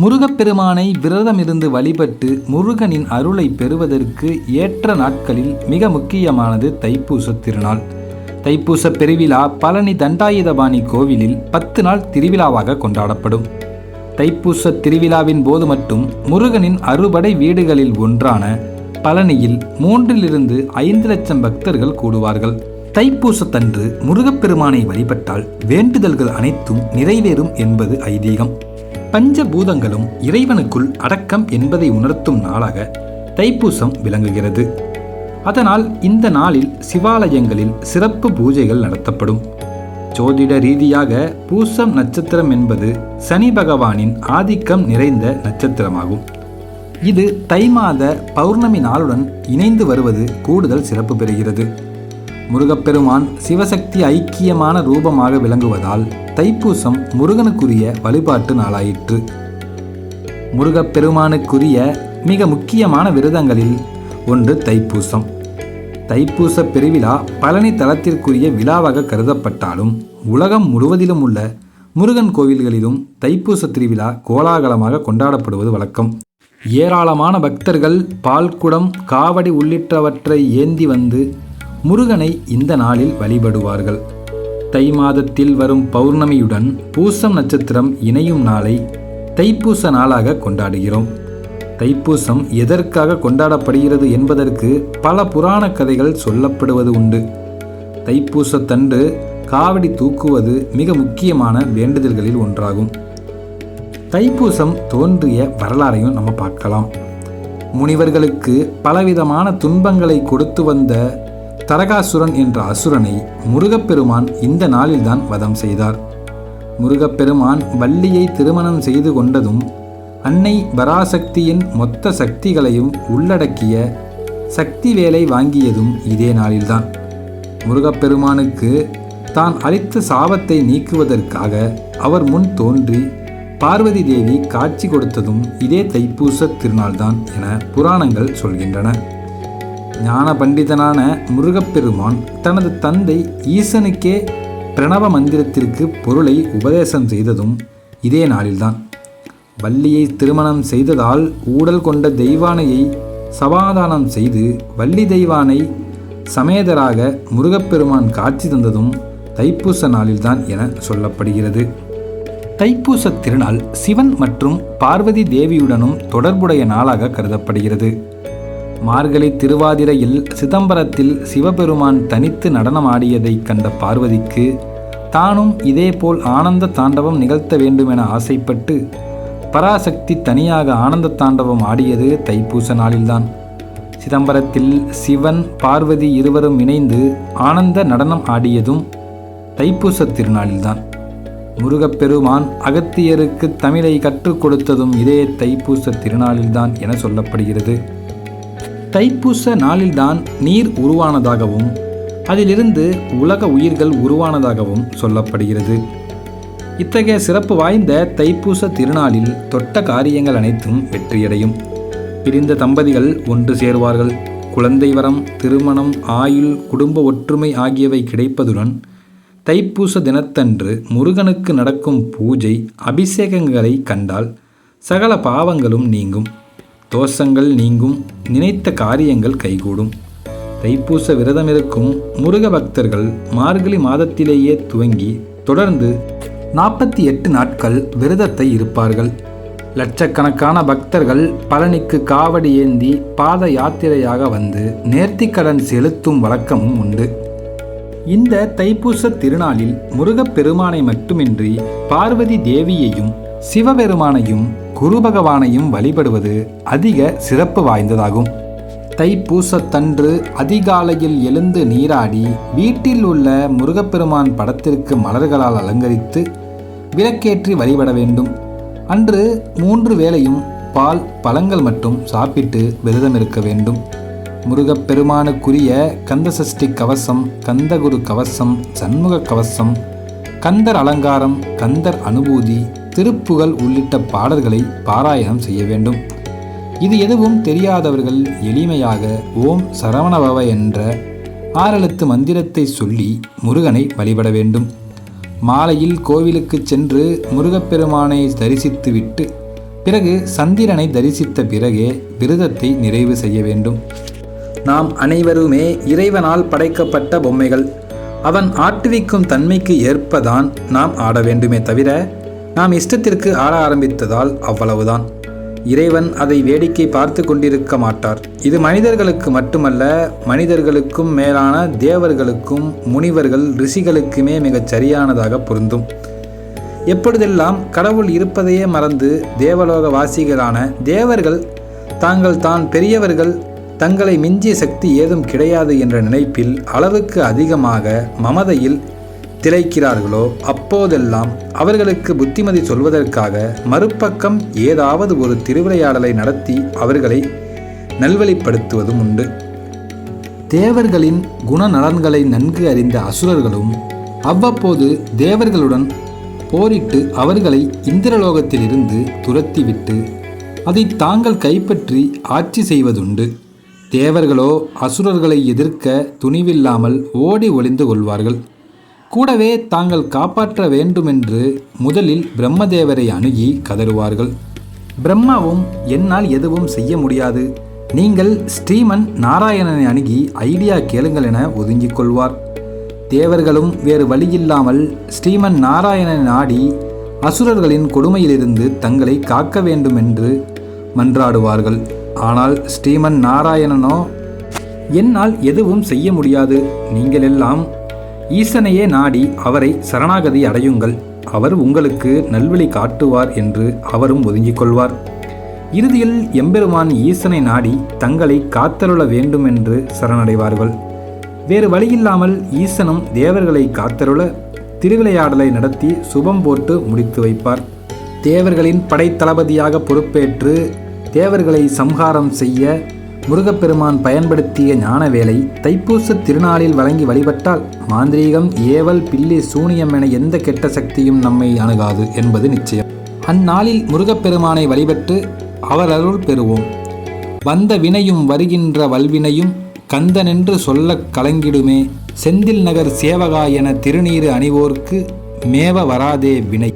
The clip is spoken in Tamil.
முருகப்பெருமானை விரதமிருந்து வழிபட்டு முருகனின் அருளை பெறுவதற்கு ஏற்ற நாட்களில் மிக முக்கியமானது தைப்பூச திருநாள். தைப்பூச பெருவிழா பழனி தண்டாயுதபாணி கோவிலில் பத்து நாள் திருவிழாவாக கொண்டாடப்படும். தைப்பூச திருவிழாவின் போது மட்டும் முருகனின் அறுபடை வீடுகளில் ஒன்றான பழனியில் மூன்றிலிருந்து ஐந்து லட்சம் பக்தர்கள் கூடுவார்கள். தைப்பூசத்தன்று முருகப்பெருமானை வழிபட்டால் வேண்டுதல்கள் அனைத்தும் நிறைவேறும் என்பது ஐதீகம். பஞ்சபூதங்களும் இறைவனுக்குள் அடக்கம் என்பதை உணர்த்தும் நாளாக தைப்பூசம் விளங்குகிறது. அதனால் இந்த நாளில் சிவாலயங்களில் சிறப்பு பூஜைகள் நடத்தப்படும். ஜோதிட ரீதியாக பூசம் நட்சத்திரம் என்பது சனி பகவானின் ஆதிக்கம் நிறைந்த நட்சத்திரமாகும். இது தை மாத பௌர்ணமி நாளுடன் இணைந்து வருவது கூடுதல் சிறப்பு பெறுகிறது. முருகப்பெருமான் சிவசக்தி ஐக்கியமான ரூபமாக விளங்குவதால் தைப்பூசம் முருகனுக்குரிய வழிபாட்டு நாளாயிற்று. முருகப்பெருமானுக்குரிய மிக முக்கியமான விரதங்களில் ஒன்று தைப்பூசம். தைப்பூச பெருவிழா பழனி தலத்திற்குரிய விழாவாக கருதப்பட்டாலும் உலகம் முழுவதிலும் உள்ள முருகன் கோவில்களிலும் தைப்பூச திருவிழா கோலாகலமாக கொண்டாடப்படுவது வழக்கம். ஏராளமான பக்தர்கள் பால்குடம் காவடி உள்ளிட்டவற்றை ஏந்தி வந்து முருகனை இந்த நாளில் வழிபடுவார்கள். தை மாதத்தில் வரும் பௌர்ணமியுடன் பூசம் நட்சத்திரம் இணையும் நாளை தைப்பூச நாளாக கொண்டாடுகிறோம். தைப்பூசம் எதற்காக கொண்டாடப்படுகிறது என்பதற்கு பல புராண கதைகள் சொல்லப்படுவது உண்டு. தைப்பூசத்தன்று காவடி தூக்குவது மிக முக்கியமான வேண்டுதல்களில் ஒன்றாகும். தைப்பூசம் தோன்றிய வரலாறையும் நம்ம பார்க்கலாம். முனிவர்களுக்கு பலவிதமான துன்பங்களை கொடுத்து வந்த தரகாசுரன் என்ற அசுரனை முருகப்பெருமான் இந்த நாளில்தான் வதம் செய்தார். முருகப்பெருமான் வள்ளியை திருமணம் செய்து கொண்டதும் அன்னை பராசக்தியின் மொத்த சக்திகளையும் உள்ளடக்கிய சக்தி வேலை வாங்கியதும் இதே நாளில்தான். முருகப்பெருமானுக்கு தான் அளித்த சாபத்தை நீக்குவதற்காக அவர் முன் தோன்றி பார்வதி தேவி காட்சி கொடுத்ததும் இதே தைப்பூச திருநாள்தான் என புராணங்கள் சொல்கின்றன. ஞான பண்டிதனான முருகப்பெருமான் தனது தந்தை ஈசனுக்கே பிரணவ மந்திரத்திற்கு பொருளை உபதேசம் செய்ததும் இதே நாளில்தான். வள்ளியை திருமணம் செய்ததால் ஊடல் கொண்ட தெய்வானையை சமாதானம் செய்து வள்ளி தெய்வானை சமேதராக முருகப்பெருமான் காட்சி தந்ததும் தைப்பூச நாளில்தான் என சொல்லப்படுகிறது. தைப்பூச திருநாள் சிவன் மற்றும் பார்வதி தேவியுடனும் தொடர்புடைய நாளாக கருதப்படுகிறது. மார்கழி திருவாதிரையில் சிதம்பரத்தில் சிவபெருமான் தனித்து நடனமாடியதைக் கண்ட பார்வதிக்கு தானும் இதேபோல் ஆனந்த தாண்டவம் நிகழ்த்த வேண்டுமென ஆசைப்பட்டு பராசக்தி தனியாக ஆனந்த தாண்டவம் ஆடியது தைப்பூச நாளில்தான். சிதம்பரத்தில் சிவன் பார்வதி இருவரும் இணைந்து ஆனந்த நடனம் ஆடியதும் தைப்பூச திருநாளில்தான். முருகப்பெருமான் அகத்தியருக்கு தமிழை கற்றுக் கொடுத்ததும் இதே தைப்பூச திருநாளில்தான் என சொல்லப்படுகிறது. தைப்பூச நாளில்தான் நீர் உருவானதாகவும் அதிலிருந்து உலக உயிர்கள் உருவானதாகவும் சொல்லப்படுகிறது. இத்தகைய சிறப்பு வாய்ந்த தைப்பூச திருநாளில் தொட்ட காரியங்கள் அனைத்தும் வெற்றியடையும். பிரிந்த தம்பதிகள் ஒன்று சேருவார்கள். குழந்தை வரம் திருமணம் ஆயுள் குடும்ப ஒற்றுமை ஆகியவை கிடைப்பதுடன் தைப்பூச தினத்தன்று முருகனுக்கு நடக்கும் பூஜை அபிஷேகங்களை கண்டால் சகல பாவங்களும் நீங்கும். தோஷங்கள் நீங்கும் நினைத்த காரியங்கள் கைகூடும். தைப்பூச விரதமிருக்கும் முருக பக்தர்கள் மார்கழி மாதத்திலேயே துவங்கி தொடர்ந்து நாற்பத்தி எட்டு நாட்கள் விரதத்தை இருப்பார்கள். லட்சக்கணக்கான பக்தர்கள் பழனிக்கு காவடி ஏந்தி பாத யாத்திரையாக வந்து நேர்த்திக்கடன் செலுத்தும் வழக்கமும் உண்டு. இந்த தைப்பூச திருநாளில் முருகப்பெருமானை மட்டுமின்றி பார்வதி தேவியையும் சிவபெருமானையும் குரு பகவானையும் வழிபடுவது அதிக சிறப்பு வாய்ந்ததாகும். தைப்பூசத்தன்று அதிகாலையில் எழுந்து நீராடி வீட்டில் உள்ள முருகப்பெருமான் படத்திற்கு மலர்களால் அலங்கரித்து விளக்கேற்றி வழிபட வேண்டும். அன்று மூன்று வேளையும் பால் பழங்கள் மட்டும் சாப்பிட்டு விரதம் இருக்க வேண்டும். முருகப்பெருமானுக்குரிய கந்தசஷ்டி கவசம் கந்தகுரு கவசம் சண்முக கவசம் கந்தர் அலங்காரம் கந்தர் அனுபூதி திருப்புகழ் உள்ளிட்ட பாடல்களை பாராயணம் செய்ய வேண்டும். இது எதுவும் தெரியாதவர்கள் எளிமையாக ஓம் சரவணபவ என்ற ஆறெழுத்து மந்திரத்தை சொல்லி முருகனை வழிபட வேண்டும். மாலையில் கோவிலுக்கு சென்று முருகப்பெருமானை தரிசித்துவிட்டு பிறகு சந்திரனை தரிசித்த பிறகே விரதத்தை நிறைவு செய்ய வேண்டும். நாம் அனைவருமே இறைவனால் படைக்கப்பட்ட பொம்மைகள். அவன் ஆட்டுவிக்கும் தன்மைக்கு ஏற்பதான் நாம் ஆட வேண்டுமே தவிர நாம் இஷ்டத்திற்கு ஆட ஆரம்பித்ததால் அவ்வளவுதான். இறைவன் அதை வேடிக்கை பார்த்து கொண்டிருக்க மாட்டார். இது மனிதர்களுக்கு மட்டுமல்ல மனிதர்களுக்கும் மேலான தேவர்களுக்கும் முனிவர்கள் ரிஷிகளுக்குமே மிகச் சரியானதாக பொருந்தும். எப்பொழுதெல்லாம் கடவுள் இருப்பதையே மறந்து தேவலோக வாசிகளான தேவர்கள் தாங்கள் தான் பெரியவர்கள் தங்களை மிஞ்சிய சக்தி ஏதும் கிடையாது என்ற நினைப்பில் அளவுக்கு அதிகமாக மமதையில் திளைக்கிறார்களோ அப்போதெல்லாம் அவர்களுக்கு புத்திமதி சொல்வதற்காக மறுபக்கம் ஏதாவது ஒரு திருவிளையாடலை நடத்தி அவர்களை நல்வழிப்படுத்துவதும் உண்டு. தேவர்களின் குணநலன்களை நன்கு அறிந்த அசுரர்களும் அவ்வப்போது தேவர்களுடன் போரிட்டு அவர்களை இந்திரலோகத்திலிருந்து துரத்திவிட்டு அதை தாங்கள் கைப்பற்றி ஆட்சி செய்வதுண்டு. தேவர்களோ அசுரர்களை எதிர்க்க துணிவில்லாமல் ஓடி ஒளிந்து கொள்வார்கள். கூடவே தாங்கள் காப்பாற்ற வேண்டுமென்று முதலில் பிரம்மதேவரை அணுகி கதறுவார்கள். பிரம்மாவும் என்னால் எதுவும் செய்ய முடியாது. நீங்கள் ஸ்ரீமன் நாராயணனை அணுகி ஐடியா கேளுங்கள் என ஒதுங்கிக் கொள்வார். தேவர்களும் வேறு வழியில்லாமல் ஸ்ரீமன் நாராயணனை நாடி அசுரர்களின் கொடுமையிலிருந்து தங்களை காக்க வேண்டுமென்று மன்றாடுவார்கள். ஆனால் ஸ்ரீமன் நாராயணனோ என்னால் எதுவும் செய்ய முடியாது. நீங்கள் எல்லாம் ஈசனையே நாடி அவரை சரணாகதி அடையுங்கள். அவர் உங்களுக்கு நல்வழி காட்டுவார் என்று அவரும் ஒதுங்கிக் கொள்வார். இறுதியில் எம்பெருமான் ஈசனை நாடி தங்களை காத்தருள வேண்டும் என்று சரணடைவார்கள். வேறு வழியில்லாமல் ஈசனும் தேவர்களை காத்தருள திருவிளையாடலை நடத்தி சுபம் போட்டு முடித்து வைப்பார். தேவர்களின் படைத்தளபதியாக பொறுப்பேற்று தேவர்களை சம்ஹாரம் செய்ய முருகப்பெருமான் பயன்படுத்திய ஞானவேலை தைப்பூச திருநாளில் வழங்கி வழிபட்டால் மாந்திரீகம் ஏவல் பில்லி சூனியம் என எந்த கெட்ட சக்தியும் நம்மை அணுகாது என்பது நிச்சயம். அந்நாளில் முருகப்பெருமானை வழிபட்டு அவர் அருள் பெறுவோம். வந்த வினையும் வருகின்ற வல்வினையும் கந்தனென்று சொல்லக் கலங்கிடுமே. செந்தில் நகர் சேவகா என திருநீறு அணிவோர்க்கு மேவ வராதே வினை.